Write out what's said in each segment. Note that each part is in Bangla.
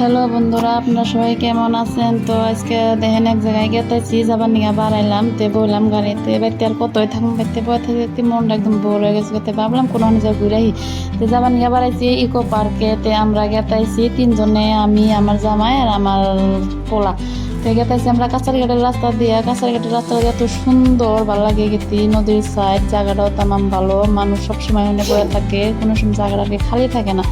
হ্যালো বন্ধুরা, আপনারা সবাই কেমন আছেন? তো আজকে দেখেন এক জায়গায় গেতেছি, যাবার নিয়ে বাড়াইলাম, তে বললাম গাড়িতে। বাড়িতে আর কতই থাকুন বাড়িতে থেকে দেখতে মনটা একদম বোর হয়ে গেছে তো ভাবলাম কোনো নিজে ঘুরে আহি। তো যাবার নিয়ে বাড়াইছি ইকো পার্কে, তে আমরা গেতাইছি তিনজনে, আমি, আমার জামাই আর আমার পোলা। তো গেতাইছি আমরা কাছারিঘাটের রাস্তা দিয়ে। কাছারিঘাটের রাস্তা দিয়ে এত সুন্দর, ভালো লাগে গেছি নদীর সাইড জায়গাটাও তামাম ভালো, মানুষ সবসময় মনে বয়ে থাকে, কোনো সময় জায়গাটা খালি থাকে না।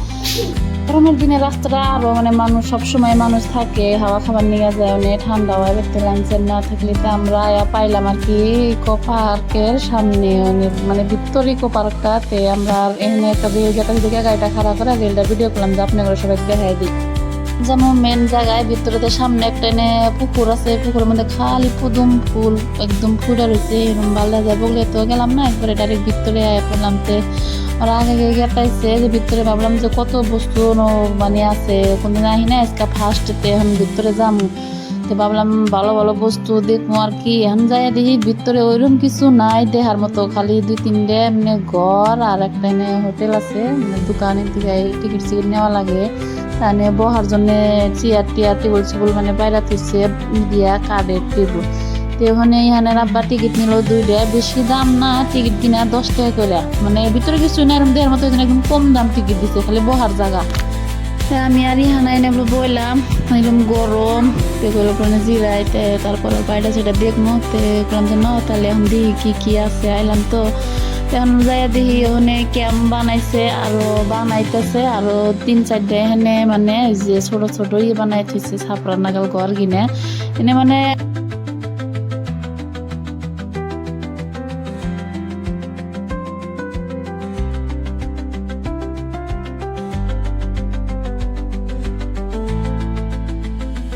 গরমের দিনে রাস্তাটা আরও মানে মানুষ সবসময় মানুষ থাকে, হাওয়া খাবার নিয়ে যায়, অনেক ঠান্ডা হয়, দেখতে লাইনসেন না থাকলে তো আমরা পাইলাম আর কি ইকো পার্কের সামনে মানে ভিতর ইকো পার্কটাতে আমরা এখানে একটা দিকে গাড়িটা খারাপ করে রেলটা ভিডিও করলাম, যে আপনি সবাই দেখাই দিই। যেমন মেন জায়গায় ভিতরেতে সামনে একটা এনে পুকুর আছে, পুকুরের মধ্যে খালি, পুদুম, ফুল একদম ফুটা রয়েছে এরকম ভালো যায় বগলে তো গেলাম না, একবারে ডাইরেক্ট ভিতরে পড়লাম তে। ওরা আগে গেটাইছে যে ভিতরে ভাবলাম যে কত বস্তু মানে আছে, কোনদিন আহি না আজকে ফার্স্টতে এখন ভিতরে যাম। তো ভাবলাম ভালো ভালো বস্তু দেখব আর কি, এখন যাই দেখি ভিতরে ওইরকম কিছু নাই, দেহার মতো খালি দুই তিনটে এমনি ঘর আর একটা এনে হোটেল আছে মানে দোকানের দিকে টিকিট সিকিট নেওয়া লাগে। তাহলে বহার জন্য চেয়ার টিয়ার টেবিল সেবল মানে বাইরে থইছে, দিয়া কার্ডের টেবিল। তো ওখানে এখানে আব্বা টিকিট নিল দুইটা, বেশি দাম না, টিকিট কিনা দশ টাকা করে মানে ভিতরে কিছু না এরকম দেওয়ার মতো একদম কম দাম টিকিট দিছে, খালি বহার জায়গা। তা আমি আর ইহানা এনে বইলাম এরকম গরম, তো গেলো ওখানে জিরাইতে, তারপরে বাইরে সেটা দেখব তো করলাম যে না তাহলে এখন দেখি কি কি আছে, আইলাম তো। এখন যাই দেখি ওখানে ক্যাম্প বানাইছে আরও বানাইতেছে আরও তিন চারটে এখানে মানে যে ছোট ছোট ইয়ে বানাই থইছে ছাপড়া নাগাল ঘর কিনে। এনে মানে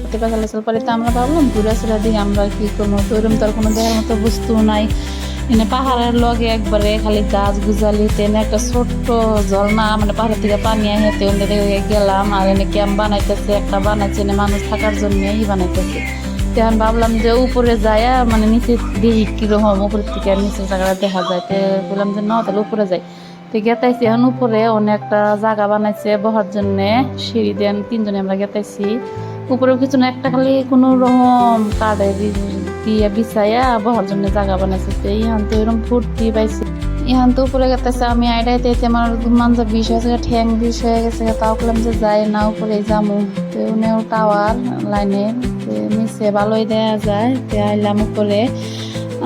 করতে পারলে পরে আমরা ভাবলাম ঘুরে আসলে দিই আমরা কি করব তো আর কোনো দেখার মতো বস্তু নাই। এনে পাহাড়ের লগে একবারে খালি গাছ গুজালি, তেনে একটা ছোট্ট ঝর্ণা মানে পাহাড়ের থেকে পানি আহেতে ওদের গেলাম। আর এনে ক্যাম্প বানাইতেছে? একটা বানাইছে, এনে মানুষ থাকার জন্যই বানাইতেছে। তখন ভাবলাম যে উপরে যায় মানে নিচে দেখি কীরকম, উপরের থেকে নিচের জায়গাটা দেখা যায়। তো বললাম যে, না, তাহলে উপরে যাই। তো গেতাইছি। এখন উপরে অনেকটা জায়গা বানাইছে বহার জন্যে, সিঁড়ি দেন তিনজনে আমরা গেতাইছি। উপরেও কিছু না, একটা খালি কোনো রকম কাঠের দিয়ে বিছাইয়া বহার জন্য জায়গা বানাইছে ইহান তো এরকম ফুর্তি পাইছি। ইহান তো উপরে গেতেছে, আমি আইডাইতে এতে আমার মানজা বিষ হয়ে গেছে ঠ্যাং বিষ হয়ে গেছে তাও করলাম যে যাই, না উপরে যামু। তো উনিও টাওয়ার লাইনে নিচে ভালোই দেয়া যায়, তো আইলাম উপরে।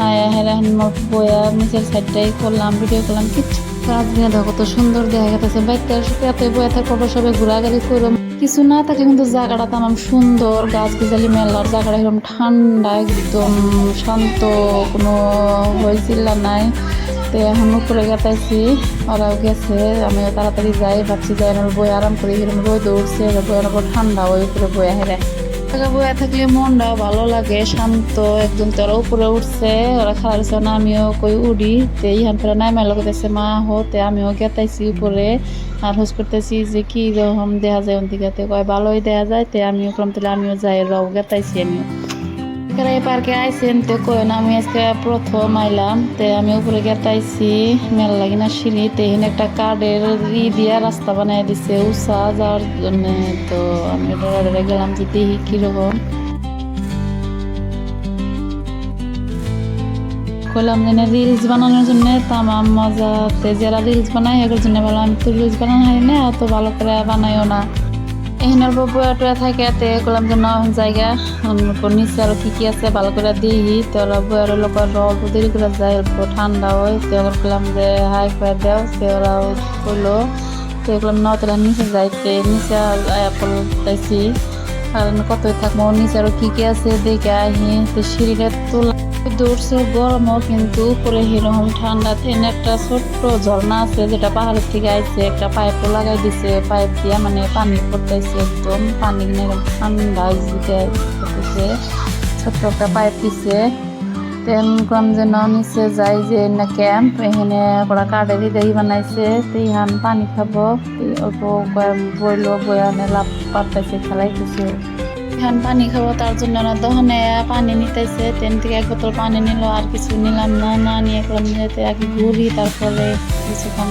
আয়া হেরান বইয়া নিচের সাইডটাই করলাম, ভিডিও করলাম কিছু কাজ দেখো কত সুন্দর দেখা গেছে বাইকটা এত বয়ে থাকব সবাই ঘোরাঘুরি করো কিছু না থাকে কিন্তু জায়গাটা তামাম সুন্দর গাছ গাছালি মেলার জায়গাটা এরকম ঠান্ডা, একদম শান্ত, কোনো হয়েছিল নাই। তো এখন উপরে গেতাইছি ওরাও গেছে আমি তাড়াতাড়ি যাই, ভাবছি যাই আমার বই আরাম করি, এরকম রোদ উঠছে বই উপর ঠান্ডা ওই উপরে বই হেরে জায়গা বয়ে থাকলে মনটা ভালো লাগে, শান্ত একদম তো ওরা উপরে উঠছে, ওরা খাওয়ার না আমিও কই উড়ি, তে ইহান ফেরা নাই মেলা করতেছে মা হতে আমিও গেতাইছি উপরে আর হোস করতেছি যে কি রকম দেখা যায় ওদিকে কয়, ভালোই দেখা যায়, তে আমিও করলাম তাহলে আমিও যাই রাও গেতাইছি আমিও। এই পার্কে আইসেন তো কই না, আমি আজকে প্রথম আইলাম, তে আমি উপরে গেতাইছি মেলা লাগি না সিঁড়ি, তে এখানে একটা কার্ডের ই দিয়া রাস্তা বানাই দিছে উষা যাওয়ার জন্য। তো আমি ডরে গেলাম, যে দেখি কীরকম। কইলাম যে রিলস বানানোর জন্য, তামাম মজাতে যারা রিলস বানায় এগুলোর জন্য ভালো আমি তো রিলস বানানো হয় না, অত ভালো করে বানাইও না। এখানের বয়া টয়া থাকে তে করলাম যে না জায়গা নিচে আরও কি কি আছে, ভালো করে দিই তো ওরা বয়ার লোক অল্প দেরি করে যায় ঠান্ডা হয়। তো ওরা করলাম যে, হাই ফাই দেও। সে ওরা করল তো করলাম না তাহলে নিচে যাইতে নিচে আয়া পড়তেছি। কারণ কত থাকব, নিচে আরও কি কি আছে, দেখে আহি, তো সিঁড়িটা তোলা দৌড়ছে গরমও কিন্তু উপরে ঠান্ডা তেনে একটা ছোট্ট ঝর্ণা আছে যেটা পাহাড়ের থেকে আইছে, একটা পাইপও লাগাই দিছে পাইপ দিয়া মানে পানি পড়তেছে একদম, পানি ঠান্ডা দিতে ছোট্ট একটা পাইপ দিছে। তেন কম যেন নিচে যাই যে না ক্যাম্প এখানে ওরা কাঠেরই দেহি বানাইছে তো ইহান পানি খাব অল্প বইলো বয়ানে লাভ পাতাইছে খেলাইতেছে। এখান পানি খাব, তার জন্য না দহনে পানি নিতেছে। ট্রেন থেকে এক বোতল পানি নিল, আর কিছু নিলাম না না নিয়ে করলাম যেতে আগে ঘুরি তারপরে কিছুক্ষণ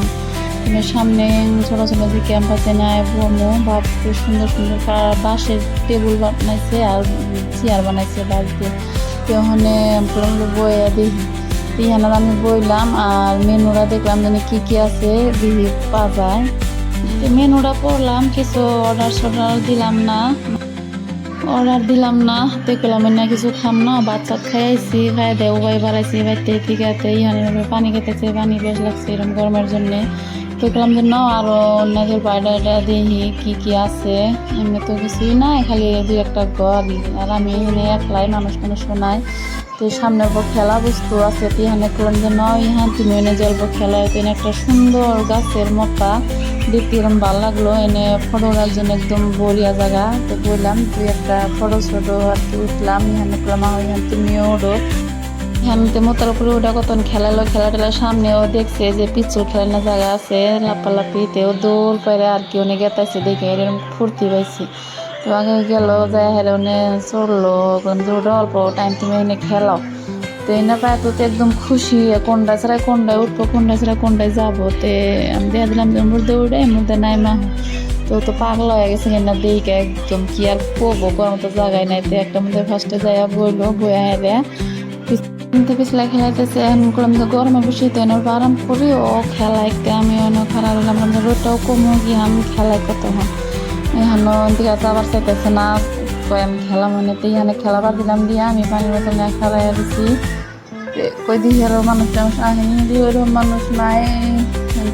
সামনে ছোট ছোট যে ক্যাম্পাসে নাই বমু ভাবতে সুন্দর সুন্দর বাঁশের টেবিল বানাইছে আর চেয়ার বানাইছে বাঁশ দিয়ে। তো ওখানে বইয়া দেখি এখানে আমি বইলাম, আর মেনুরা দেখলাম জানি কি কি আছে দেখি পাওয়া যায়। তো মেনুটা পড়লাম কিছু অর্ডার সর্ডার দিলাম না। অর্ডার দিলাম না দেখলাম না কিছু খাম না বাচ্চা খাইছি খাই দেও ভাই বাড়াইছি বাইতে টিকাতে ইহানি পানি খেতেছে, পানি বেশ লাগছে এরকম গরমের জন্যে। দেখলাম যে না আরও অন্যদের বাইরে দেখি, কী কী আছে। এমনি তো কিছুই নাই, খালি দুই একটা ঘর, আর আমি এখানে একলাই মানুষ মানুষ শোনাই তো সামনের পর খেলা বস্তু আছে তো ইহানে করলাম যে না ইহান তুমি এনে জল জলব খেলা। তো এনে একটা সুন্দর গাছের মোটা দেখতে এরকম ভালো লাগল। এনে ফটো একজন একদম বড়িয়া জায়গা। তো বললাম, তুই একটা ফটো ছোটো আর কি উঠলাম এখানে করলাম আমার এখান তুমিও ওঠো। এখানতে মোতার উপরে ওটা কতন খেলালো খেলা টেলা সামনেও দেখছে যে পিচ্ছল খেলানোর জায়গা আছে লাপালাপিতেও দৌড় পাইরে আর কি অনেক গেতাইছে দেখে এরকম ফুর্তি পাইছি। তো আগে গেল যাই হেরে ওনে চড়লো বললাম যে অল্প টাইম তুমি এনে খেলাও তো এনে পায় তো তো একদম খুশি কোনটা ছাড়া কোনটায় উঠবো কোনটা ছাড়া কোনটায় যাব? তে আমি দেখা দিলাম যে মুর্দে উঠে, মুর্দে নাই মা। তো তো পাগল হয়ে গেছে না দেখে একদম কি আর করব? করার মতো জায়গায় নাই তো একটা মধ্যে ফার্স্টে যাইয়া বইলো, বইয়া হেরে। কিন্তু পিছলা খেলাইতেছে, এখন করলাম যে গরমে বসে তো এনে আরাম করি ও খেলাইতে আমি অনেক খারাপ যে রোদটাও কমো গিয়ে আমি খেলাই কত হন এখানো দিকে যাবার চাইতেছে না। আমি খেলা মানে তো এখানে খেলাবার দিলাম দিয়ে আমি পানির বোতলে খেলাই দিছি। কই দিই আরও মানুষ টানুষ আসেনি দিয়ে মানুষ নাই।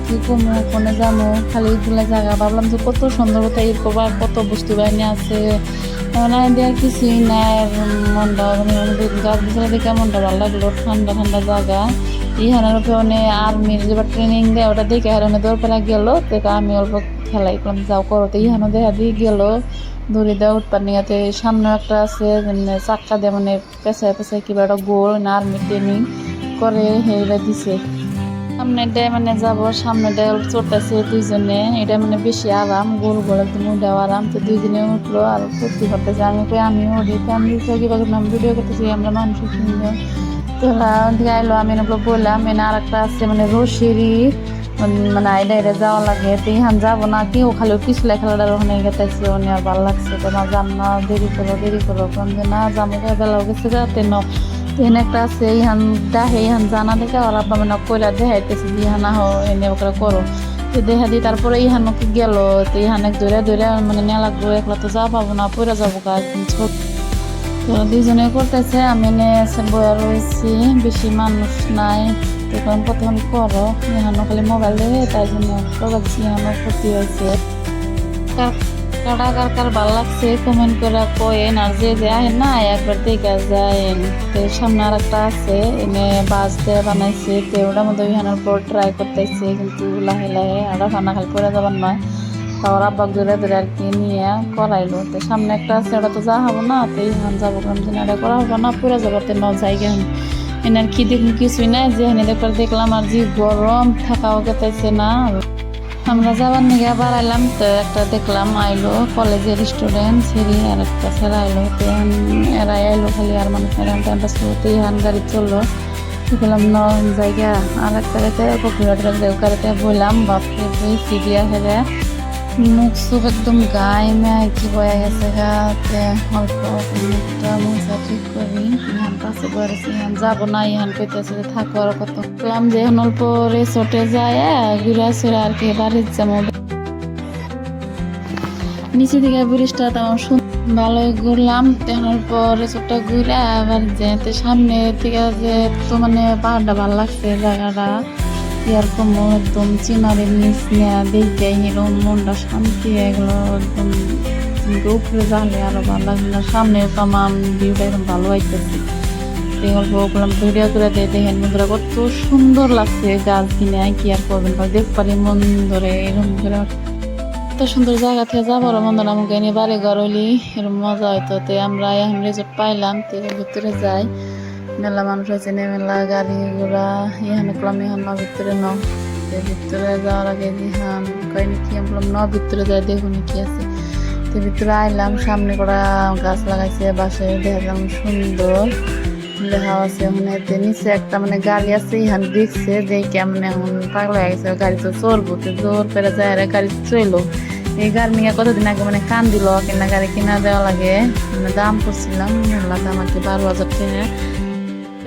কি কমু কোনে যাব? খালি এগুলো জায়গা। ভাবলাম যে কত সুন্দর কোথায় এরকম আর কত বস্তু বাহিনী আছে। না দেওয়ার কিছুই নাই, আর মনটা মানে গাছ বিছানা দেখে মনটা ভালো লাগল, ঠান্ডা ঠান্ডা জায়গা। ইহানের অনেক আর্মির যেবার ট্রেনিং দেয়, ওটা দেখে আর অনেক দৌড় গেল, দেখে আমি অল্প খেলাই করলাম, যাও করো। ইহানো দেখা দিয়ে গেল, দড়ি দেওয়া উৎপাদ নিয়ে সামনে একটা আছে চাক্কা দিয়ে মানে পেঁচায় পেঁচায় কিবা একটা গোল, না আর্মি ট্রেনিং করে সেইটা দিছে। সামনে ডে মানে যাব, সামনে ডে চড়তেছে দুইজনে, এটা মানে বেশি আরাম, গোল গোল একদম উঠাও আরাম। তো দুইজনে উঠল আর ফুর্তি করতেছে, আমি কই, আমিও উঠি কিবা করলাম ভিডিও করতেছি, আমরা মানুষের সুন্দর ওদিকে আইলো, আমি এগুলো বললাম, এনে আর একটা আছে মানে রশিরি মানে আইডা আইডা যাওয়া লাগে। তো ইহান যাব না কেউ খালি পিছলে খেলাটার ওখানে গেতেছে ওনে আর ভালো লাগছে তো না, যাম না, দেরি করো দেরি করো, কারণ যে না যাব বেলাও গেছে যাতে ন। এনে একটা আছে, ইহান ডাহে ইহান জানা দেখে, ওরা আব্বা মানে কইরা দেখাইতেছে যে ইহান আহ, এনে ওকে করো। তো দেখা দি তারপরে ইহানো কি গেল, তো ইহানে দৌড়ে দৌড়ে মানে নেওয়া লাগবো একলা তো যা পাবো না পড়ে যাব কাজ ছোট। তো দুজনে করতেছে, আমি বয়া রয়েছি, বেশি মানুষ নাই। তখন প্রথম করো, ইহানো খালি মোবাইল দেখে তাই জন্য ইহানো ক্ষতি হয়েছে। কার, কারা কার ভালো লাগছে কমেন্ট করে কয়েন, আর যে যে আহে না একবার দেখা যায়। তো সামনে আর একটা আছে, এনে বাস দিয়ে বানাইছে, তো ওটার মধ্যে ইহানোর পর ট্রাই করতেছে, কিন্তু লাহে লাহে, আর খানা খালি পরে যাবার নয় তারপর আব্বা দূরে দূরে আর কি নিয়ে করাইলো। তো সামনে একটা আছে ওটা তো যা হব না, তো ইহান যাব কারণ এটা করা হব না, পুরো যাব তো ন যাই গেন এনার কি দেখুন কিছুই নাই যে হেনে দেখবার দেখলাম আর যে গরম থাকাও গেতেছে না। আমরা যাবার নিয়ে বাড়াইলাম তো একটা দেখলাম আইলো কলেজের স্টুডেন্ট, সেরি আর একটা ছেলে আইলো, তো এখন এরাই আইলো খালি আর এরাম টাইমটা শুরুতে ইহান গাড়ি চলল। দেখলাম ন, জায়গা। আর একটা গাড়িতে কপিরাট গাড়িতে বললাম বাপরে সিডিয়া হেরে। মুখ সুখ একদম গায়ে মেয়ে কি বয়া গেছে গাতে অল্প মুখটা মুখটা ঠিক করি ইহান কাছে বলেছি ইহান যাব না ইহান কইতেছে যে থাকো আর কত বললাম যে এখন অল্প রেসোর্টে যায় ঘুরা সুরা আর কি বাড়ির যাব নিচে দিকে ব্রিজটা তেমন ভালোই ঘুরলাম তখন অল্প রেসোর্টটা ঘুরে আবার যেতে সামনে থেকে যে তো মানে পাহাড়টা ভালো লাগছে জায়গাটা এরকম একদম চিনারের নিচ নিয়ে দেখতে এরকম মনটা শান্তি এগুলো একদম উপরে জানলে আরও ভালো লাগবে সামনে তামাম ভিউটা একদম ভালো হইতেছে। এই গল্প করলাম ভিডিও করে দিয়ে দেখেন বন্ধুরা, কত সুন্দর লাগছে গাছ কিনে কি আর করবেন? দেখ পারি মন ধরে এরকম করে এত সুন্দর জায়গা থেকে যাবার মন্দ আমাকে এনে বাড়ি ঘর হইলি এরকম মজা হইতো। তো আমরা এখন রিজোর্ট পাইলাম, তো ভিতরে যাই। মেলা মানুষ আছে মেলা গাড়ি ঘোড়া, ইহানে করলাম ইহান ন ভিতরে ন ভিতরে যাওয়ার আগে ইহান কয়নি কি আমি বললাম ন ভিতরে যাই দেখুন কি আছে। তো ভিতরে আইলাম, সামনে করা গাছ লাগাইছে, বাসে দেখলাম সুন্দর লেখা আছে ওখানে। নিচে একটা মানে গাড়ি আছে, ইহান দেখছে যে কেমন এখন পাগলা হয়ে গেছে, গাড়ি তো চলবো, তো জোর করে যায় গাড়ি চলল এই গাড়ি নিয়ে কতদিন আগে মানে কান দিল কিনা গাড়ি কিনা দেওয়া লাগে মানে দাম করছিলাম, মেলা দাম আর কি বারো হাজার টাকা।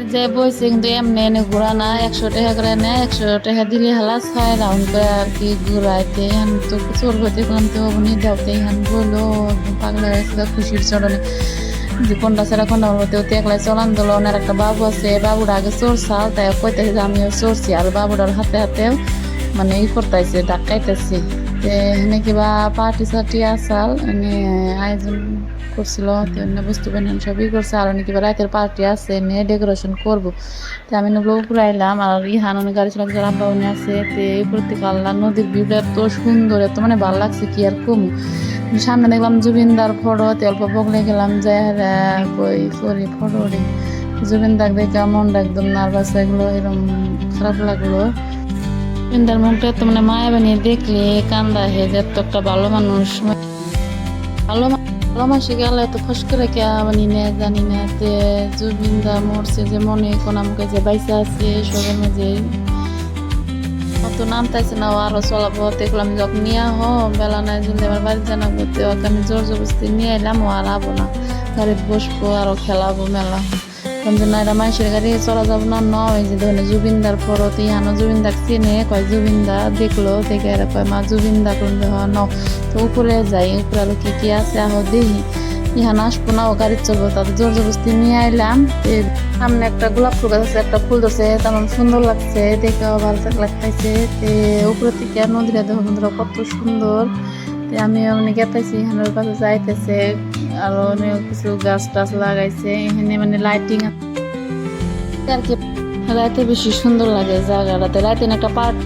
যে বইছে কিন্তু এমনি এনে ঘোরা না একশো টাকা করে নেয়, একশো টাকা দিলে হালা ছয় রাউন্ড করে আর কি ঘুরাইতে। হান তো চোর হইতে করলাম তো উনি দেওতে হান বলল পাগলা হয়ে গেছে, খুশির চরণে। যে কোনটা সেটা কোনটা হতে হতে একলাই চলান দিল ওনার একটা বাবু আছে বাবুর আগে চোর চাল, তাই কইতেছে যে আমিও চড়ছি আর বাবুটার হাতে হাতেও মানে ই করতেছে ডাকাইতেছে এনে কিবা পার্টি সার্টি আসাল, এনে আয়োজন করছিল তো এনে বুঝতে পারেন সবই করছে। আর অনেক রাতের পার্টি আছে এনে ডেকোরেশন করব। তো আমি এগুলো উপরে আইলাম আর ইহান অনেক গাড়ি যারা আব্বা উনি আছে। তে করতে পারলাম নদীর ভিউটা এত সুন্দর এত মানে ভালো লাগছে কি আর কম। সামনে দেখলাম জুবিনদার ফটো তে অল্প বগলে গেলাম যে হ্যাঁ, কই সরি ফটো রে। জুবিনদার দেখে মনটা একদম নার্ভাস এগুলো এরকম খারাপ লাগল। জুবিনদার মুখটা তো মানে মায়া বানিয়ে দেখলে কান্দা হে যে এত একটা ভালো মানুষ। ভালো মা- ভালো মাসে গেলে তো ফস করে কে মানে না, জানি না, তে জুবিনদা মরছে যে মনে কোন আমাকে যে বাইসা আছে, সবে মাঝে অত নাম তাইছে না আরও চলাব, দেখলাম যখন নিয়ে হ, বেলা নাই যদি আমার বাড়ি জানা তো আমি জোর জবরদস্তি নিয়ে এলাম আর আবো না। গাড়িতে বসবো, আরও খেলাবো, মেলা। কিন্তু না এটা মানুষের গাড়ি চলা যাব না, ন ওই যে ধরনের জুবিনদার পরত ইহানো জুবিনদার চিনে কয় জুবিনদা দেখল, দেখে আর কয়, মা, জুবিনদা কোন ন। তো উপরে যাই, উপরে আরও কি কি আছে, আহ দেখি। ইহান আসব না, ও গাড়ি চলবো তাদের জোর জবরদস্তি নিয়ে আইলাম। তে সামনে একটা গোলাপ ফুল গাছ আছে, একটা ফুল ধরছে, তেমন সুন্দর লাগছে দেখেও ভালো লাগতেছে। তে উপরে থেকে নদীটা দেখো কত সুন্দর। তে আমি মানে গেতেছি এখানের পাশে যাইতেছে, আর অনেক কিছু গাছ টাছ লাগাইছে, এখানে মানে লাইটিং আর কি রাতে বেশি সুন্দর লাগে জায়গাটাতে। রাতে একটা পার্ক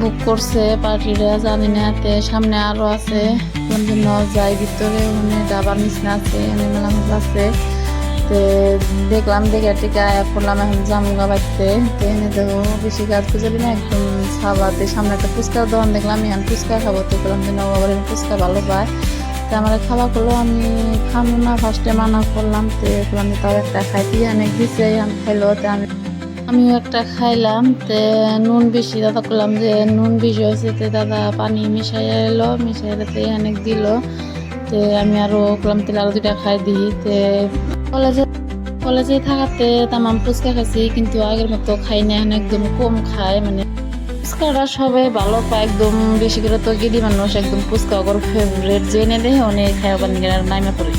বুক করছে পার্টিরা জানি না তে সামনে আরও আছে। কোন জন্য যাই, ভিতরে ওখানে ডাবার নিচনা আছে এখানে মেলামেলা আছে। তে দেখলাম, দেখে টিকা পড়লাম, এখন জামুগা বাড়তে। তো এনে দেখো, বেশি গাছ গুজরি না, একদম সাবাতে সামনে একটা ফুচকার দোকান দেখলাম এখন ফুচকা খাব, তো যে নবাব ফুচকা ভালো পায়। তো আমার খাওয়া করল আমি খামো না ফার্স্টে মানা করলাম, তো যে তাও একটা খাই। অনেক দিছে আমি খাইলো, তো আমি আমিও একটা খাইলাম, তে নুন বেশি, দাদা করলাম যে নুন বেশি হয়েছে, তে দাদা পানি মিশাই এলো মিশাই এলাতে অনেক দিল। তে আমি আরও করলাম তেল আরও দুটা খাই দিই, তে কলেজে কলেজে থাকাতে তামাম ফুচকা খাইছি, কিন্তু আগের মতো খাই না একদম কম খায় মানে ফুচকাটা সবাই ভালো পায়, একদম বেশি করে তো গিদি মানুষ একদম ফুচকা ওর ফেভারেট জেনে দেয় অনেক খাওয়া বানিয়ে নাইমা পড়ে